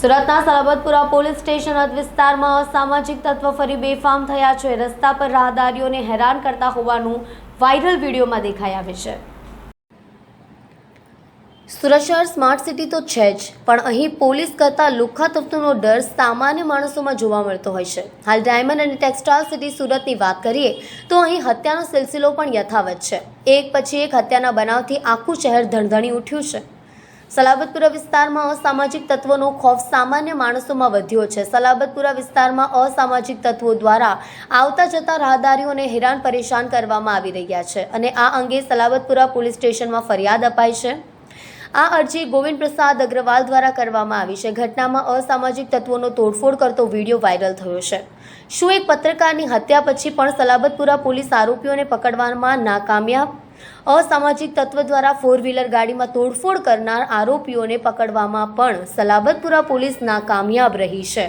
સુરતના Salabatpura police station હદ વિસ્તારમાં અસામાજિક તત્વ ફરી બેફામ થયા છે. રસ્તા પર રાહદારીઓને હેરાન કરતા હોવાનું વાયરલ વિડીયોમાં દેખાઈ આવે છે. સુરત શહેર સ્માર્ટ સિટી તો છે જ, પણ અહીં પોલીસ કરતાં લુખ્ખા તત્વોનો ડર સામાન્ય માણસોમાં જોવા મળતો હોય છે. હાલ ડાયમંડ અને ટેક્સટાઇલ સિટી સુરતની વાત કરીએ, તો અહીં હત્યાનો સિલસિલો પણ યથાવત છે. એક પછી એક હત્યાના બનાવથી આખું શહેર ધણધણી ઉઠ્યું છે. સલાબતપુરા વિસ્તારમાં અસામાજિક તત્વોનો ખોફ સામાન્ય માણસોમાં વધ્યો છે. સલાબતપુરા વિસ્તારમાં અસામાજિક તત્વો દ્વારા આવતા જતા રાહદારીઓને હેરાન પરેશાન કરવામાં આવી રહ્યા છે અને આ અંગે સલાબતપુરા પોલીસ સ્ટેશનમાં ફરિયાદ અપાઈ છે. આ અરજી ગોવિંદ પ્રસાદ અગ્રવાલ દ્વારા કરવામાં આવી છે. ઘટનામાં અસામાજિક તત્વોનો તોડફોડ કરતો વીડિયો વાયરલ થયો છે. શું એક પત્રકારની હત્યા પછી પણ સલાબતપુરા પોલીસ આરોપીઓને પકડવામાં નાકામયાબ અસામાજિક તત્વ દ્વારા ફોર વ્હીલર ગાડીમાં તોડફોડ કરનાર આરોપીઓને પકડવામાં પણ સલાબતપુરા પોલીસ નાકામયાબ રહી છે.